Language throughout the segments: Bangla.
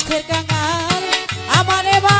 পথের কাঙাল আমারে বা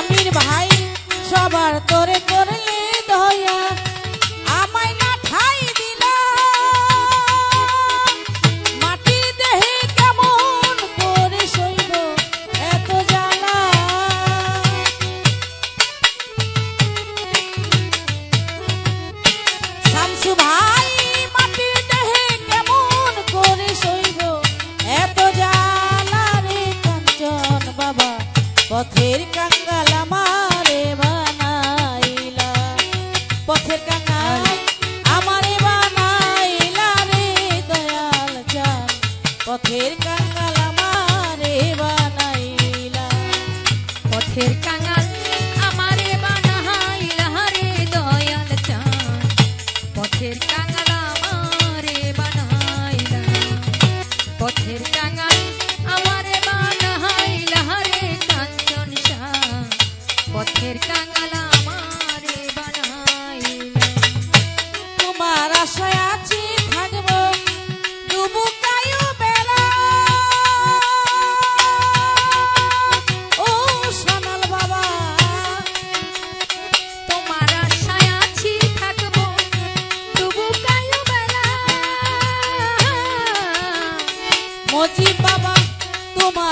আমির ভাই, সবার তোরে করলে দয়া, আমায় না ঠাই দিল। মাটি দেহে কেমন করে শৈব এত জানা শামসু ভাই, মাটি দেহে কেমন করে সইব, এত জানা রে কাঞ্চন বাবা, পথের চোখের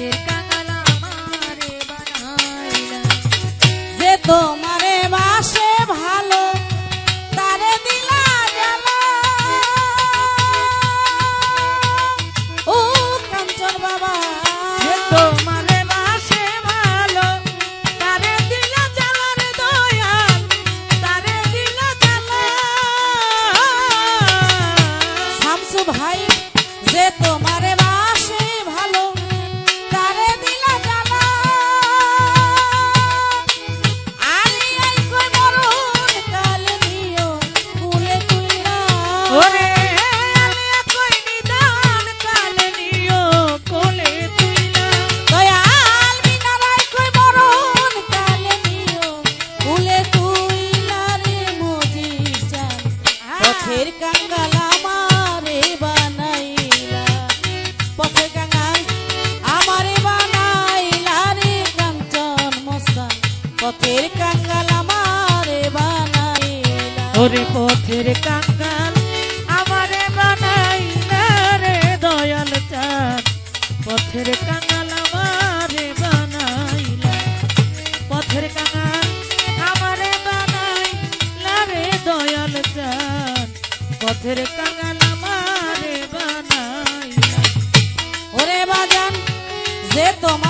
Cerca ওরে পথের কাঙ্গাল আমারে বানাই না রে দয়াল চাঁদ। পথের কাঙ্গাল আমারে বানাই পথের কাঙ্গাল আমারে বানাই না রে দয়াল চাঁদ। পথের কাঙ্গাল আমারে বানাই ওরে বাজান, যে তোমার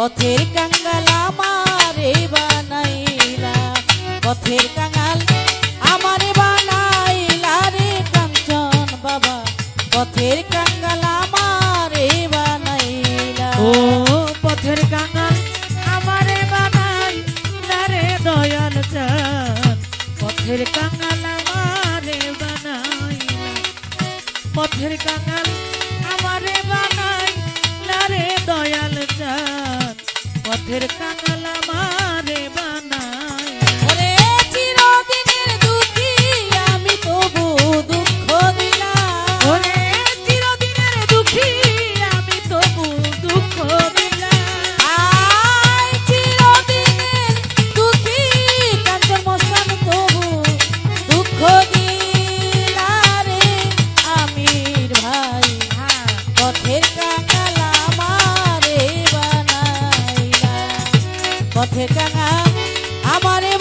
পথের কাঙ্গাল আমার মারে বানাইলা পথের কাঙ্গাল फिर का পথের কাঙাল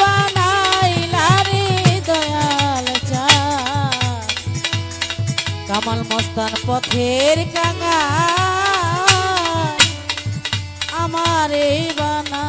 বানাইলা রে দয়াল চা। কামাল মস্তান পথের কাঙাল আমারে বানাইলা